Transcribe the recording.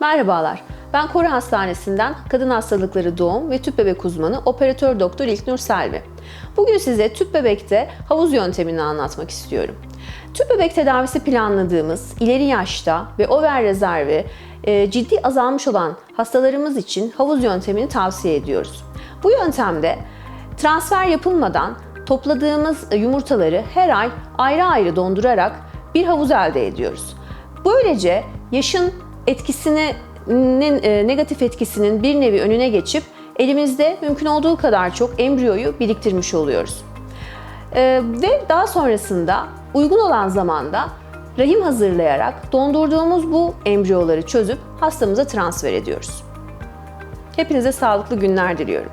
Merhabalar. Ben Koru Hastanesi'nden Kadın Hastalıkları Doğum ve Tüp Bebek Uzmanı Operatör Doktor İlknur Selvi. Bugün size tüp bebekte havuz yöntemini anlatmak istiyorum. Tüp bebek tedavisi planladığımız ileri yaşta ve over rezervi e, ciddi azalmış olan hastalarımız için havuz yöntemini tavsiye ediyoruz. Bu yöntemde transfer yapılmadan topladığımız yumurtaları her ay ayrı ayrı dondurarak bir havuz elde ediyoruz. Böylece yaşın etkisini ne- negatif etkisinin bir nevi önüne geçip elimizde mümkün olduğu kadar çok embriyoyu biriktirmiş oluyoruz. Ee, ve daha sonrasında uygun olan zamanda rahim hazırlayarak dondurduğumuz bu embriyoları çözüp hastamıza transfer ediyoruz. Hepinize sağlıklı günler diliyorum.